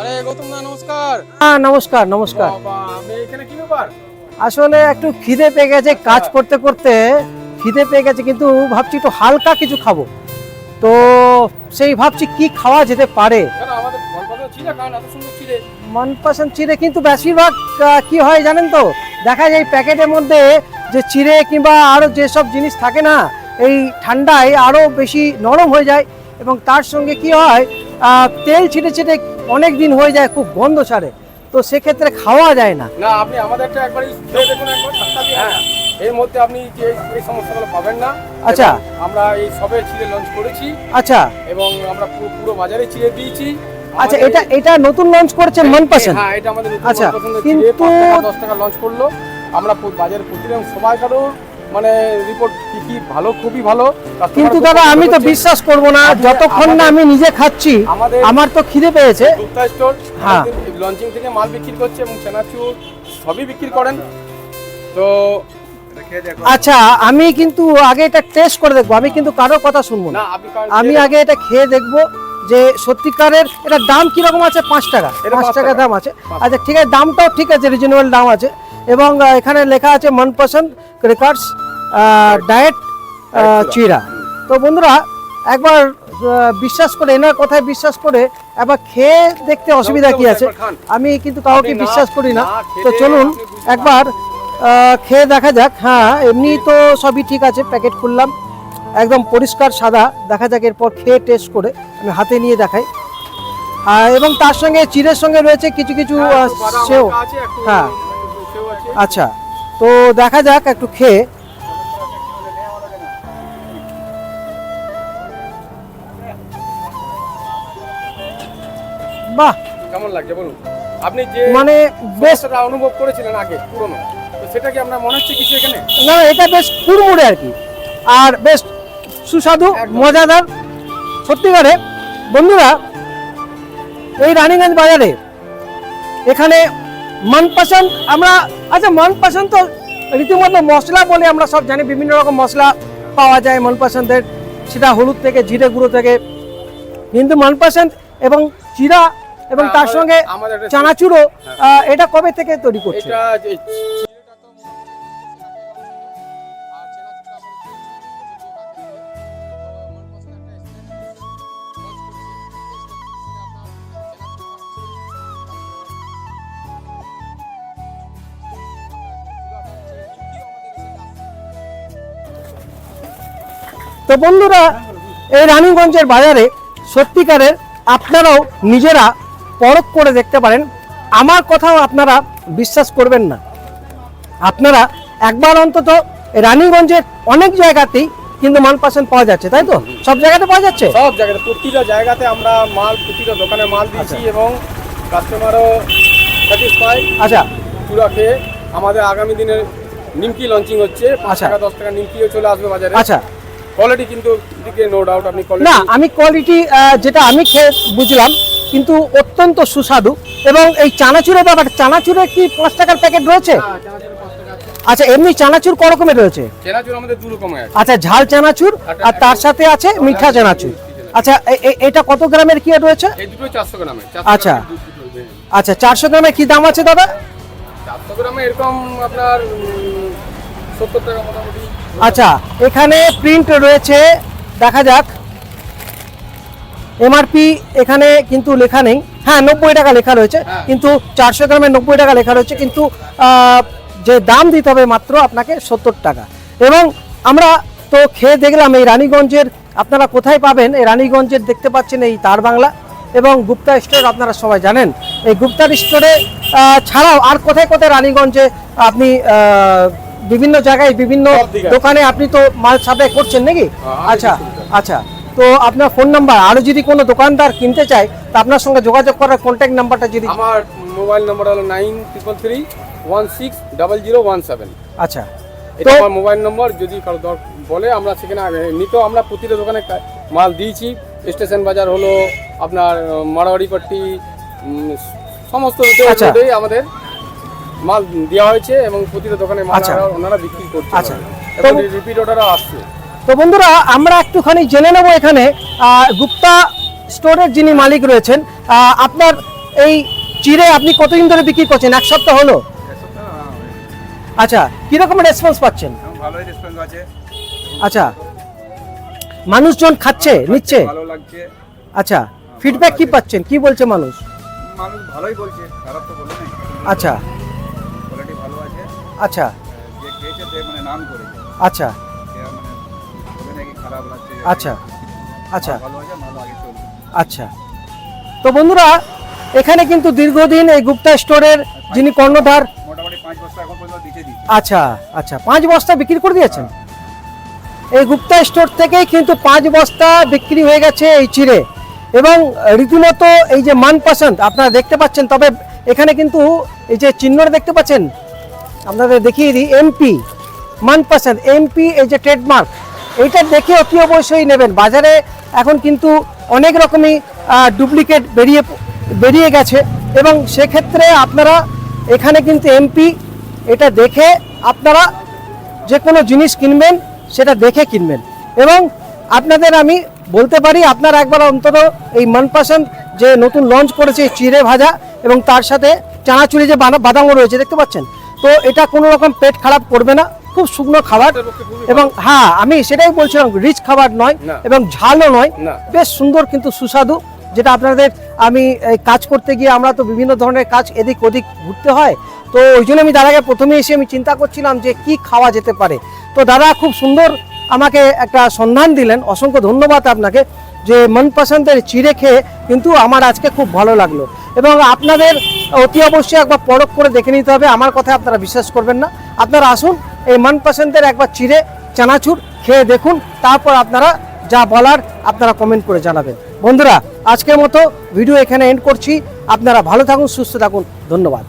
আরে গৌতম দা নমস্কার। হ্যাঁ নমস্কার নমস্কার। বাবা আপনি এখানে কি ব্যাপার? আসলে একটু খিদে পেয়ে গেছে কাজ করতে করতে খিদে পেয়ে গেছে কিন্তু ভাবছি একটু হালকা কিছু খাব। তো সেই ভাবছি কি খাওয়া যেতে পারে? মনপসন্দ চিড়ে কিন্তু বেশিরভাগ কি হয় জানেন তো? দেখা যায় প্যাকেটের মধ্যে যে চিড়ে কিংবা আরও যেসব জিনিস থাকে না এই ঠান্ডায় আরও বেশি নরম হয়ে যায়। এবং তার সঙ্গে কি হয় তেল ছিটে ছিটে অনেক দিন হয়ে যায় খুব গন্ধ ছাড়ে। তো সেক্ষেত্রে খাওয়া যায় না। না আপনি আমাদেরটা একবার দেখুন একবার হ্যাঁ। এর মধ্যে আপনি যে এই সমস্যাগুলো পাবেন না। আচ্ছা। আমরা এই সবে চিড়ে লঞ্চ করেছি। আচ্ছা। এবং আমরা পুরো পুরো বাজারে চিড়ে দিয়েছি। আচ্ছা এটা এটা নতুন লঞ্চ করেছেন মনপসন্দ হ্যাঁ এটা আমাদের আচ্ছা, কিন্তু- চিড়ে, পাঁচ টাকা, দশ টাকা লঞ্চ করল। আমরা বাজারে প্রতিদিন সবাই কারোর। মানে রিপোর্ট কি কি ভালো খুবই ভালো। কিন্তু দাদা আমি তো বিশ্বাস করব না যতক্ষণ না আমি নিজে খাচ্ছি আমার তো খিদে পেয়েছে। গুপ্তা স্টোর হ্যাঁ। লঞ্চিং থেকে মাল বিক্রি করছে এবং চেনাচুর সবই বিক্রি করেন। তো আচ্ছা আমি কিন্তু আগে এটা টেস্ট করে দেখব আমি কিন্তু কারোর কথা শুনব না। আমি আগে এটা খেয়ে দেখব যে সত্যিকারের এটা দাম কীরকম আছে? পাঁচ টাকা। পাঁচ টাকা। দাম আছে। আচ্ছা ঠিক আছে দামটাও ঠিক আছে রিজনেবল দাম আছে। এবং এখানে লেখা আছে মনপসন্দ রেকর্ডস ডায়েট চিরা তো বন্ধুরা একবার বিশ্বাস করে এনার কথায় বিশ্বাস করে একবার খেয়ে দেখতে অসুবিধা কি আছে? আমি কিন্তু কাউকে বিশ্বাস করি না। তো চলুন একবার খেয়ে দেখা যাক। হ্যাঁ এমনি তো সবই ঠিক আছে প্যাকেট খুললাম। একদম পরিষ্কার সাদা। দেখা যাক এরপর খেয়ে টেস্ট করে আমি হাতে নিয়ে দেখাই। এবং তার সঙ্গে চিড়ের সঙ্গে রয়েছে কিছু কিছু হ্যাঁ, সেও। হ্যাঁ। আচ্ছা তো দেখা যাক একটু খেয়ে। বাহ! কেমন লাগছে বলুন? আপনি যে মানে বেশ সমস্যাটা অনুভব করেছিলেন আগে পুরনো তো সেটা কি আপনার মনে হচ্ছে কিছু এখানে? না এটা বেশ কুড়মুড়ে আর কি। আর বেশ সুস্বাদু মজাদার। সত্যিকারে বন্ধুরা এই রানীগঞ্জ বাজারে এখানে মনপসন্দ আমরা আচ্ছা মনপসন্দ তো রীতিমতো মশলা বলে আমরা সব জানি বিভিন্ন রকম মশলা পাওয়া যায় মনপসন্দের সেটা হলুদ থেকে জিরে গুঁড়ো থেকে। কিন্তু মনপসন্দ এবং চিরা এবং হ্যাঁ, তার সঙ্গে চানাচুরো এটা কবে থেকে তৈরি করছে তো বন্ধুরা এই রানীগঞ্জের বাজারে সত্যিকারের আপনারাও নিজেরা পরখ করে দেখতে পারেন। আমার কথাও আপনারা বিশ্বাস করবেন না। আপনারা একবার অন্তত এই রানীগঞ্জের অনেক জায়গাতেই কিন্তু মাল মানপাসন পাওয়া যাচ্ছে তাই তো? সব জায়গাতে পাওয়া যাচ্ছে? সব জায়গাতে প্রতিটা জায়গাতে আমরা মাল প্রতিটা দোকানে মাল দিয়েছি এবং কাস্টমারও স্যাটিসফাই আচ্ছা। পুরো খেয়ে আমাদের আগামী দিনের নিমকি লঞ্চিং হচ্ছে। পাঁচ আচ্ছা। টাকা দশ টাকা নিমকিও চলে আসবে বাজারে। আচ্ছা। কোয়ালিটি কিন্তু দিকে নো ডাউট আপনি না আমি কোয়ালিটি যেটা আমি খেয়ে বুঝলাম কিন্তু অত্যন্ত সুস্বাদু। এবং এই চানাচুরের ব্যাপার চানাচুরে কি পাঁচ টাকার প্যাকেট রয়েছে? আচ্ছা এমনি চানাচুর ক রকমের রয়েছে? চেনাচুর আমাদের দু রকমের আছে। আচ্ছা ঝাল চানাচুর আর তার সাথে আছে মিঠা চানাচুর আচ্ছা এটা কত গ্রামের কি রয়েছে? এই দুটো চারশো গ্রামে আচ্ছা। আচ্ছা চারশো গ্রামের কি দাম আছে দাদা? চারশো গ্রামে এরকম আপনার সত্তর টাকা মোটামুটি। আচ্ছা এখানে প্রিন্ট রয়েছে দেখা যাক। এমআরপি এখানে কিন্তু লেখা নেই। হ্যাঁ নব্বই টাকা লেখা রয়েছে হ্যাঁ। কিন্তু চারশো গ্রামে নব্বই টাকা লেখা রয়েছে কিন্তু যে দাম দিতে হবে মাত্র আপনাকে সত্তর টাকা। এবং আমরা তো খেয়ে দেখলাম এই রানীগঞ্জের আপনারা কোথায় পাবেন? এই রানীগঞ্জের দেখতে পাচ্ছেন এই তার বাংলা এবং গুপ্তা স্টোর আপনারা সবাই জানেন। এই গুপ্তার স্টোরে ছাড়াও আর কোথায় কোথায় রানীগঞ্জে আপনি বিভিন্ন জায়গায় বিভিন্ন। দোকানে আপনি তো মাল সাপ্লাই করছেন নাকি? হ্যাঁ, আচ্ছা আচ্ছা। তো আপনার ফোন নাম্বার আরও যদি কোনো দোকানদার কিনতে চায় তা আপনার সঙ্গে যোগাযোগ করার কন্ট্যাক্ট নাম্বারটা যদি আমার মোবাইল নাম্বার হলো nine triple three one six double zero one seven আচ্ছা। এটা আমার মোবাইল নম্বর যদি কারও বলে আমরা সেখানে এমনিতেও আমরা প্রতিটা দোকানে মাল দিয়েছি। স্টেশন বাজার হলো আপনার উম, সমস্ত আচ্ছা। আমাদের মাল দেওয়া হয়েছে এবং প্রতিটা দোকানে মাল আচ্ছা। ওনারা বিক্রি করছে। আচ্ছা। রিপিট অর্ডারও আসছে। তো বন্ধুরা আমরা একটুখানি জেনে নেব এখানে আহ, গুপ্তা স্টোরের যিনি মালিক রয়েছেন আহ, আপনার এই চিড়ে আপনি কতদিন ধরে বিক্রি করছেন? এক সপ্তাহ হলো? আচ্ছা কীরকম রেসপন্স পাচ্ছেন? ভালোই রেসপন্স আছে। আচ্ছা। মানুষজন খাচ্ছে নিচ্ছে? ভালো লাগছে। আচ্ছা ফিডব্যাক কি পাচ্ছেন? কি বলছে মানুষ? মানুষ ভালোই বলছে খারাপ তো বলে আচ্ছা। আচ্ছা। যে খেয়েছে সে মানে নাম করেছে। আচ্ছা। সে মানে বলে নাকি খারাপ লাগছে আচ্ছা। আচ্ছা। ভালো আছে ভালো আগে চলবে আচ্ছা। তো বন্ধুরা এখানে কিন্তু দীর্ঘদিন এই গুপ্তা স্টোরের যিনি কর্ণধার মোটামুটি পাঁচ বছর এখন পর্যন্ত দিতে দিই আচ্ছা আচ্ছা। পাঁচ বস্তা বিক্রি করে দিয়েছেন? এই গুপ্তা স্টোর থেকেই কিন্তু পাঁচ বস্তা বিক্রি হয়ে গেছে এই চিড়ে। এবং রীতিমতো এই যে মান পাসন্দ আপনারা দেখতে পাচ্ছেন তবে এখানে কিন্তু এই যে চিহ্নটা দেখতে পাচ্ছেন আপনাদের দেখিয়ে দিই এমপি মান পাসন্দ এমপি এই যে ট্রেডমার্ক এইটা দেখে অতি অবশ্যই নেবেন। বাজারে এখন কিন্তু অনেক রকমই ডুপ্লিকেট বেরিয়ে বেরিয়ে গেছে এবং সেক্ষেত্রে আপনারা এখানে কিন্তু এমপি এটা দেখে আপনারা যে কোনো জিনিস কিনবেন, সেটা দেখে কিনবেন। এবং আপনাদের আমি বলতে পারি, আপনারা একবার অন্তত এই মনপসন্দ যে নতুন লঞ্চ করেছে চিড়ে ভাজা এবং তার সাথে চানাচুরি যে বাদামও রয়েছে, দেখতে পাচ্ছেন? তো এটা কোনো রকম পেট খারাপ করবে না খুব শুকনো খাবার এবং হ্যাঁ আমি সেটাই বলছিলাম রিচ খাবার নয় এবং ঝালও নয় বেশ সুন্দর কিন্তু সুস্বাদু যেটা আপনাদের আমি কাজ করতে গিয়ে আমরা তো বিভিন্ন ধরনের কাজ এদিক ওদিক ঘুরতে হয় তো ওই জন্য আমি দাদাকে প্রথমে এসে আমি চিন্তা করছিলাম যে কি খাওয়া যেতে পারে। তো দাদা খুব সুন্দর আমাকে একটা সন্ধান দিলেন অসংখ্য ধন্যবাদ আপনাকে। যে মনপসন্দের চিড়ে খেয়ে কিন্তু আমার আজকে খুব ভালো লাগল। এবং আপনাদের অতি অবশ্যই একবার পরখ করে দেখে নিতে হবে, আমার কথা আপনারা বিশ্বাস করবেন না। আপনারা আসুন, এই মনপসন্দের একবার চিড়ে চানাচুর খেয়ে দেখুন, তারপর আপনারা যা বলার আপনারা কমেন্ট করে জানাবেন। বন্ধুরা, আজকের মতো ভিডিও এখানে এন্ড করছি। আপনারা ভালো থাকুন, সুস্থ থাকুন, ধন্যবাদ।